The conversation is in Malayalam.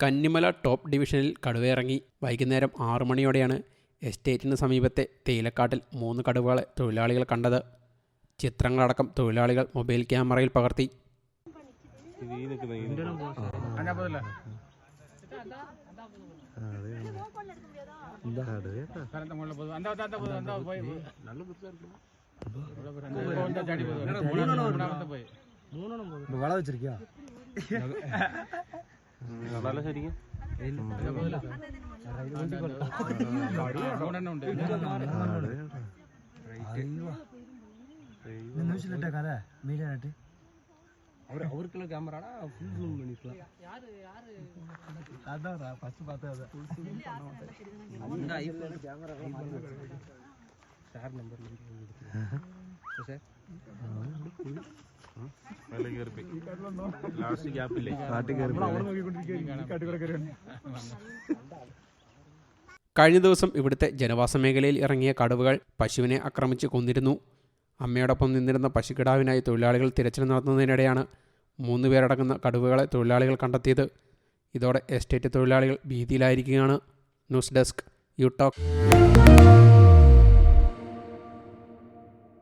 കന്നിമല ടോപ്പ് ഡിവിഷനിൽ കടുവയിറങ്ങി വൈകുന്നേരം ആറു മണിയോടെയാണ് എസ്റ്റേറ്റിന് സമീപത്തെ തേയിലക്കാട്ടിൽ മൂന്ന് കടുവകളെ തൊഴിലാളികൾ കണ്ടത്. ചിത്രങ്ങളടക്കം തൊഴിലാളികൾ മൊബൈൽ ക്യാമറയിൽ പകർത്തി. വള വെച്ചിരിക്കുക நட்டு அவர் அவருக்குள்ள கேமராடா ஃபுல் ஜூம் பண்ணிக்கலாம் அதான் ஃபர்ஸ்ட் பார்த்தா அது அந்த iPhone camera sir number sir last ഗ്യാപ്പില്ലേ കഴിഞ്ഞ ദിവസം ഇവിടുത്തെ ജനവാസ മേഖലയിൽ ഇറങ്ങിയ കടുവകൾ പശുവിനെ ആക്രമിച്ച് കൊന്നിരുന്നു. അമ്മയോടൊപ്പം നിന്നിരുന്ന പശുക്കിടാവിനായി തൊഴിലാളികൾ തിരച്ചിൽ നടത്തുന്നതിനിടെയാണ് മൂന്ന് പേരടങ്ങുന്ന കടുവകളെ തൊഴിലാളികൾ കണ്ടെത്തിയത്. ഇതോടെ എസ്റ്റേറ്റ് തൊഴിലാളികൾ ഭീതിയിലായിരിക്കുകയാണ്. News desk you talk.